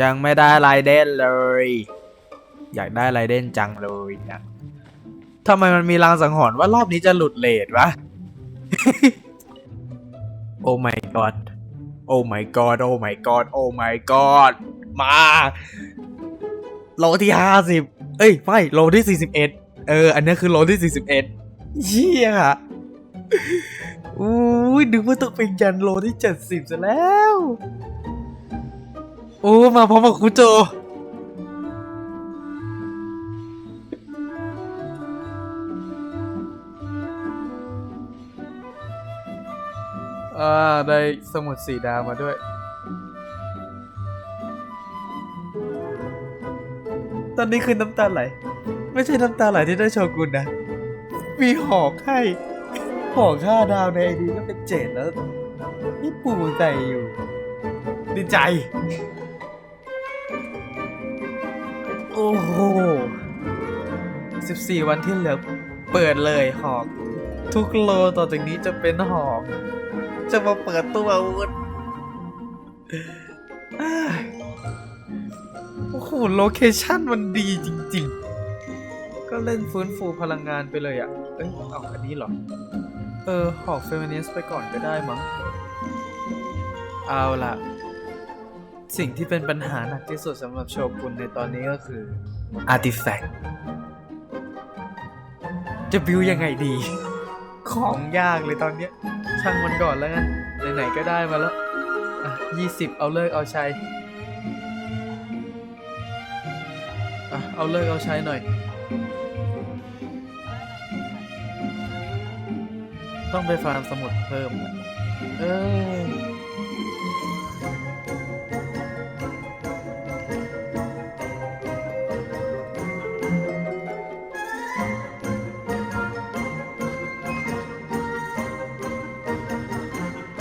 ยังไม่ได้ไรเด่นเลย อยากได้ไรเด่นจังเลยอะทำไมมันมีรางสังหรณ์ว่ารอบนี้จะหลุดเลทวะ โอ้ my god โอ้ my god โอ้ my god โอ้ my god มา โลที่ห้าสิบเอ้ย ไม่ โลที่สี่สิบเอ็ดเออ อันนี้คือโลที่สี่สิบเอ็ดเยี่ยอุ้ยนึกว่าต้องเป็นยันโลที่เจ็ดสิบซะแล้ว โอ้มาพร้อมกับคุโจ อ่า ได้สมุดสีดาวมาด้วย ตอนนี้คือน้ำตาไหล ไม่ใช่น้ำตาไหลที่ได้โชกุนนะ มีหอกให้ หอกห้าดาวในไอดีก็เป็นเจ็ดแล้ว นี่ปูใจอยู่ ดีใจ 14 วันที่เหลือเปิดเลยหอก ทุกโลต่อจากนี้จะเป็นหอก จะมาเปิดตัวอาวุธโอ้โหโลเคชั่นมันดีจริง ๆ ก็เล่นฟื้นฟูพลังงานไปเลยอะ่ะ เอ้ยเอาอันนี้เหรอ เออ หอกเฟมินิสไปก่อนก็ได้มั้ง เอาละสิ่งที่เป็นปัญหาหนักที่สุดสำหรับโชกุนในตอนนี้ก็คือ Artifact จะบิวยังไงดี ของยากเลยตอนเนี้ย ช่างมันก่อนแล้วกันไหนๆก็ได้มาแล้วยี่สิบเอาเลิกเอาใช้เอาเลิกเอาใช้หน่อย ต้องไปฟาร์มสมุดเพิ่ม เออ